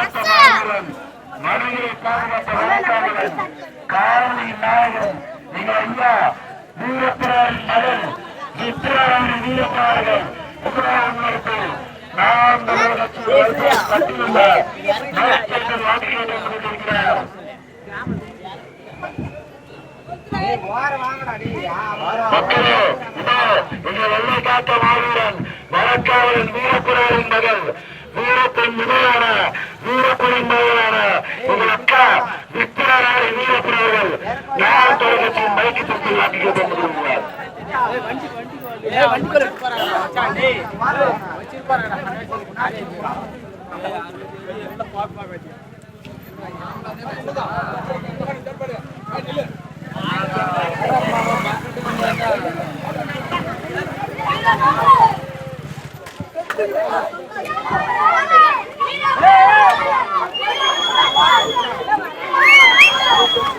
காத்த மனைவியை பாதுகாத்த வழக்காளன் காரணி நாயகன் எங்கள் ஐயா வீரப்பிராரின் மகன் சித்திராராணி வீரப்பாளர்கள் உத்தரவாதங்களுக்கு நாம் கட்டியுள்ள நலத்திட்டங்கள் மக்களே இதோ வெள்ளை காத்த மாவீரன் வீரப்புறாரின் மகள் வீரத்தின் முதலான வீரப்புரின் மகளான எங்கள் அக்கா வித்திராராணி வீரப்புறார்கள் யார் தொடக்கத்தின் மைக்கு தொட்டு வாக்கிட்டு Thank you.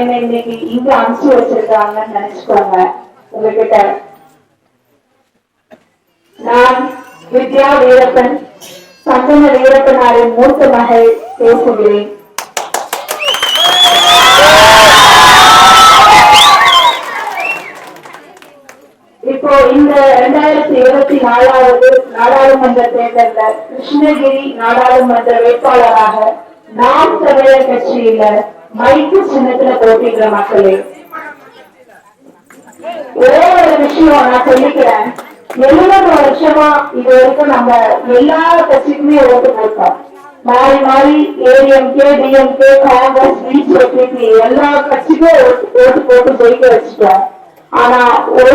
என்னை இன்னைக்கு இங்க அனுப்பிச்சு வச்சிருக்காங்கன்னு நினைச்சுக்கோங்க. உங்ககிட்ட வீரப்பன் சந்தன வீரப்பனாரின் மூத்த மகள் பேசுகிறேன் இப்போ இந்த இரண்டாயிரத்தி இருபத்தி நாலாவது நாடாளுமன்ற தேர்தலில் கிருஷ்ணகிரி நாடாளுமன்ற வேட்பாளராக நாம் தமிழர் கட்சியில மைக்கு சின்னத்துல போட்டிக்கிற மக்களே. ஒரே ஒரு விஷயம் நான் சொல்லிக்கிறேன். எழுபது வருஷமா இது வரைக்கும் நம்ம எல்லா கட்சிக்குமே ஓட்டு போட்டோம். மாறி மாறி ஏடிஎம்கே டிஎம்கே காங்கிரஸ் பிஜேபி எல்லா கட்சிக்கும் ஓட்டு போட்டு ஜெயிக்க வச்சுட்டோம். ஆனா ஒரு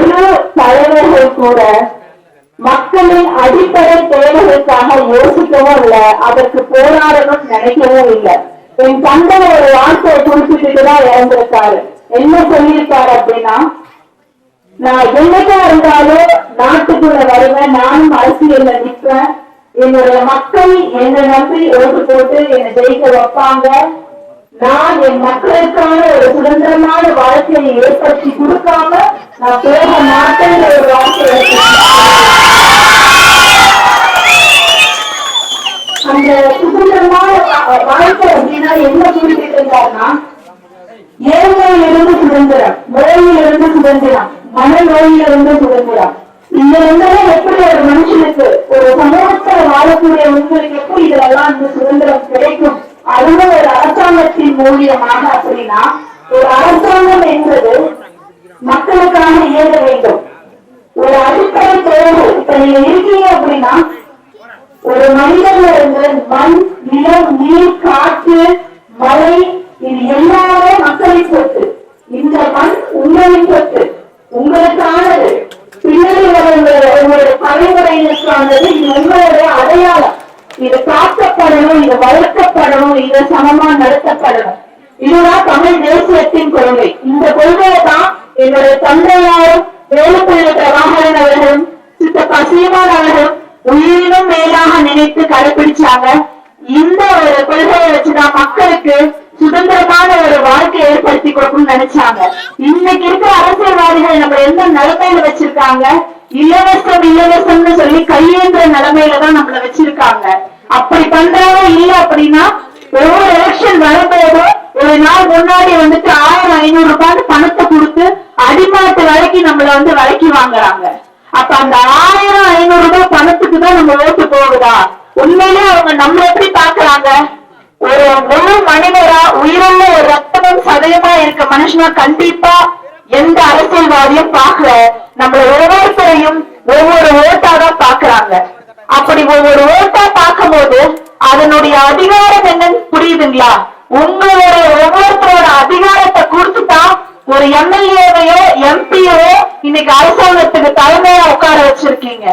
தலைவர்கள் கூட மக்களின் அடிப்படை தேவைகளுக்காக யோசிக்கவும் இல்ல அதற்கு போராடணும் நினைக்கவும் இல்லை. என் தந்தை ஒரு வார்த்தையை குறிப்பிட்டு தான் இறந்திருக்காரு. என்ன சொல்லியிருக்காரு அப்படின்னா நான் என்னைக்கா இருந்தாலும் நாட்டுக்குள்ள வருவேன் நானும் அரசியல்ல நிற்பேன். என்னுடைய மக்கள் என்னை நம்பி ஓட்டு போட்டு என்னை ஜெயிக்க வைப்பாங்க. நான் என் மக்களுக்கான ஒரு சுதந்திரமான வாழ்க்கையை ஏற்படுத்தி கொடுக்காம நான் போக மாட்டேங்கிற ஒரு வாழ்க்கை அந்த சுதந்திரமான வாழ்க்கை அப்படின்னா என்ன குறிப்பிட்டு இருந்தாருன்னா ஏழ்மையிலிருந்து சுதந்திரம் முறையிலிருந்து சுதந்திரம். மனநோயிலிருந்து சுதந்திரம் இந்த ரெண்டெல்லாம் எப்படி ஒரு மனுஷனுக்கு ஒரு சமூகத்துல வாழக்கூடிய உங்களுக்கு இதெல்லாம் இந்த சுதந்திரம் கிடைக்கும்? அதுவும் ஒரு அரசாங்கத்தின் மூலியமாக அப்படின்னா ஒரு அரசாங்கம் என்பது மக்களுக்காக இயங்க வேண்டும். ஒரு அடிப்படை தேவை. இப்ப நீங்க இருக்கீங்க அப்படின்னா ஒரு மனிதன்ல இருந்து மண் நிலம் நீர் காற்று மழை இது எல்லாமே மக்களின் சொத்து. இந்த மண் உங்களின் சொத்து. உங்களுக்கானது. பின்னாடி வர உங்களுடைய உங்களுடைய தலைமுறையினருக்கானது இது உங்களுடைய அடையாளம். இது காக்கப்படணும் இது வளர்க்கப்படணும் இது சமமா நடத்தப்படணும். இதுதான் தமிழ் தேசியத்தின் கொள்கை. இந்த கொள்கையை தான் என்னுடைய தந்தையாரும் வேலுப்பிள்ளை பிரபாகரன் அவர்களும் சித்தப்பா சீமான் அவர்களும் உயிரினும் மேலாக நினைத்து கடைபிடிச்சாங்க இந்த ஒரு கொள்கையை வச்சுதான் மக்களுக்கு சுதந்திரமான ஒரு வாழ்க்கை ஏற்படுத்தி கொடுக்கணும்னு நினைச்சாங்க. இன்னைக்கு இருக்கிற அரசியல்வாதிகள் நம்ம எந்த நிலைமையில வச்சிருக்காங்க? இலவசம் இலவசம்னு சொல்லி கையேந்திர நிலைமையில தான் நம்மள வச்சிருக்காங்க. அப்படி பண்றவங்க இல்ல அப்படின்னா ஒவ்வொரு எலெக்ஷன் வரும்போதும் ஒரு நாள் முன்னாடி வந்துட்டு ஆயிரம் ஐநூறு ரூபாய் பணத்தை கொடுத்து அடிமாட்டு வரைக்கும் நம்மள வந்து விலைக்கு வாங்குறாங்க. அப்ப அந்த ஆயிரம் ஐநூறு ரூபாய் பணத்துக்கு தான் நம்ம ஓட்டு போகுதா? உண்மையிலே அவங்க நம்ம எப்படி பாக்குறாங்க ஒரு முழு மனிதரா உயிருள்ள ஒரு ரத்தமும் சதயமா இருக்க மனுஷனா கண்டிப்பா எந்த அரசியல்வாதியும் பார்க்கல. நம்மள ஒவ்வொருத்தரையும் ஒவ்வொரு ஓட்டா தான் பாக்குறாங்க அப்படி ஒவ்வொரு ஓட்டா பார்க்கும்போது அதனுடைய அதிகாரம் என்னன்னு புரியுதுங்களா? உங்களோட ஒவ்வொருத்தரோட அதிகாரத்தை கொடுத்துதான் ஒரு எம்எல்ஏவையோ எம்பியோ இன்னைக்கு அரசாங்கத்துக்கு தலைமையா உட்கார வச்சிருக்கீங்க.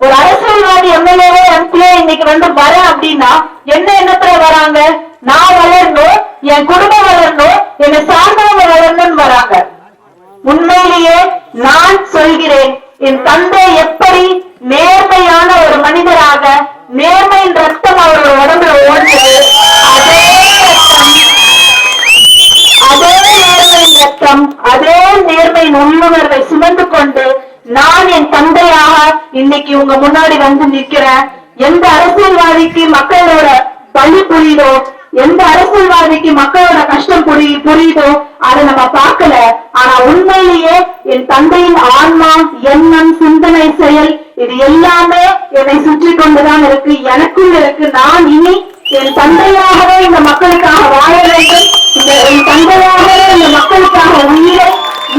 ஒரு அரசியல்வாதி எம்எல்ஏவோ எம்பியோ இன்னைக்கு வந்து வர அப்படின்னா என்ன எண்ணத்துல வராங்க? நான் வளரணும் என் குடும்பம் வளரணும் என்னை சார்ந்தவங்க வளரணும்னு வராங்க. உண்மையிலேயே நான் சொல்கிறேன் என் தந்தை எப்படி நேர்மையான ஒரு மனிதராக நேர்மையின் ரத்தம் அவரோட உடம்புல ஓடுது அதே ரத்தம் அதே நேர்மையின் ரத்தம் அதே நேர்மையின் உள்ளுணர்வை சுமந்து கொண்டு நான் என் தந்தையாக இன்னைக்கு உங்க முன்னாடி வந்து நிற்கிறேன். எந்த அரசியல்வாதிக்கு மக்களோட பள்ளி புரியுதோ எந்த அரசியல்வாதிக்கு மக்களோட கஷ்டம் புரிய புரியுதோ அதை நம்ம பார்க்கல. ஆனா உண்மையிலேயே என் தந்தையின் ஆன்மா எண்ணம் சிந்தனை செயல் இது எல்லாமே என்னை சுற்றி கொண்டுதான் இருக்கு. எனக்குள் இருக்கு. நான் இனி என் தந்தையாகவே இந்த மக்களுக்காக வாழ வேண்டும். இந்த என் தந்தையாகவே இந்த மக்களுக்காக உயிரை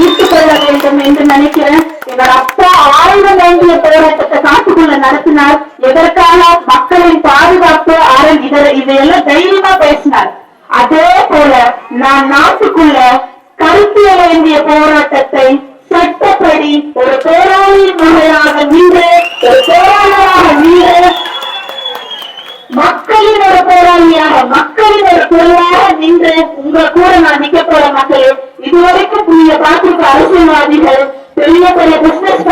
ஈர்த்துக் கொள்ள வேண்டும் என்று நினைக்கிறேன். என்னோட அப்பா ஆயுதம் வேண்டிய போராட்டத்தை காட்டுக்குள்ள நடத்தினார். எதற்காக? மக்களின் பாதுகாப்பு அரண் இதர இதையெல்லாம் தைரியமா பேசினார். அதே போல நான் நாட்டுக்குள்ள கருத்தியல் வேண்டிய போராட்டத்தை சட்டப்படி ஒரு போராளி மகளாக நின்று ஒரு போராளராக நின்று மக்களின் ஒரு போராளியாக மக்களின் ஒரு குரலாக நின்று உங்க கூட நான் நிக்க போற மக்களே இதுவரைக்கும் நீங்க பார்த்திருக்க அரசியல்வாதிகள் பெரிய பெரிய பிசினஸ்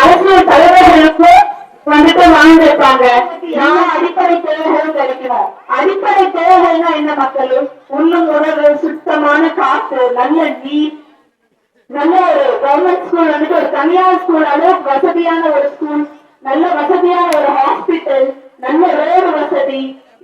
அரசியல் தலைவர்களுக்கும் வந்துட்டு வாழ்ந்திருப்பாங்க. அடிப்படை தேவைகளும் கிடைக்கணும் அடிப்படை தேவைகள்னா என்ன மக்கள்? உணவு சுத்தமான காற்று நல்ல நீர் நல்ல ஒரு கவர்மெண்ட் ஸ்கூல் வந்துட்டு ஒரு தனியார் ஸ்கூல் வசதியான ஒரு ஸ்கூல் நல்ல வசதியான ஒரு ஹாஸ்பிட்டல் நல்ல ரோடு வசதி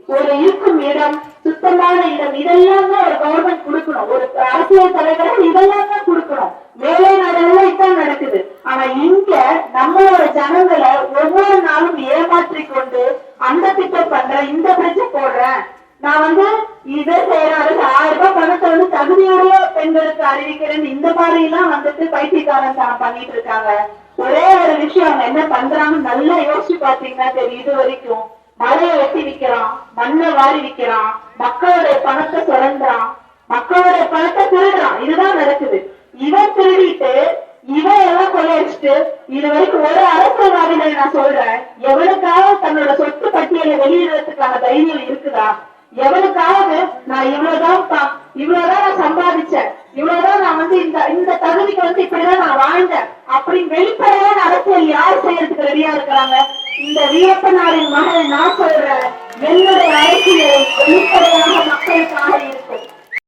ஒரு இருக்கும் இடம் சுத்தமான இடம். இதெல்லாம் தான் ஒரு கவர்மெண்ட் கொடுக்கணும். ஒரு அரசியல் தலைவர்கள் இதெல்லாம் தான் கொடுக்கணும். வேலை நாடுகள்ல இதான் நடக்குது. ஆனா இங்க நம்மளோட ஜனங்களை ஒவ்வொரு நாளும் ஏமாற்றி கொண்டு அந்த திட்டம் பண்றேன் இந்த பிரிட்ஜ் போடுறேன். நான் வந்து இதை செய்யறேன் அதுக்கு ஆயிரம் ரூபாய் பணத்தை வந்து தகுதியுடைய பெண்களுக்கு அறிவிக்கிறேன். இந்த மாதிரி எல்லாம் வந்துட்டு பைத்தியக்காரன் தான் பண்ணிட்டு இருக்காங்க. ஒரே ஒரு விஷயம் அவங்க என்ன பண்றாங்கன்னு நல்லா யோசிச்சு பாத்தீங்கன்னா தெரியும். இது வரைக்கும் மலையை வெட்டி விக்கிறான் மண்ணை வாரி விக்கிறான் மக்களுடைய பணத்தை சுரண்டான் மக்களுடைய பணத்தை திருடுறான். இதுதான் நடக்குது. இவன் திருடிட்டு இவன் எல்லாம் கொள்ளையடிச்சுட்டு இது வரைக்கும் ஒரு அரசியல்வாதிகளை நான் சொல்றேன். எவனுக்காக தன்னோட சொத்து பட்டியலை வெளியிடுறதுக்கான தைரியம் இருக்குதா? எவனுக்காவது நான் இவ்வளவுதான் பா- இவ்வளவுதான் நான் சம்பாதிச்சேன். இவ்வளவுதான் நான் வந்து இந்த இந்த தகுதிக்கு வந்து இப்படிதான் நான் வாழ்ந்தேன். அப்படின்னு வெளிப்படையான அரசியல் யார் செய்யறதுக்கு ரெடியா இருக்கிறாங்க? இந்த வீரப்பனாரின் மகள் நான் சொல்றேன். என்னுடைய அரசியல் வெளிப்படையாக மக்களுக்காக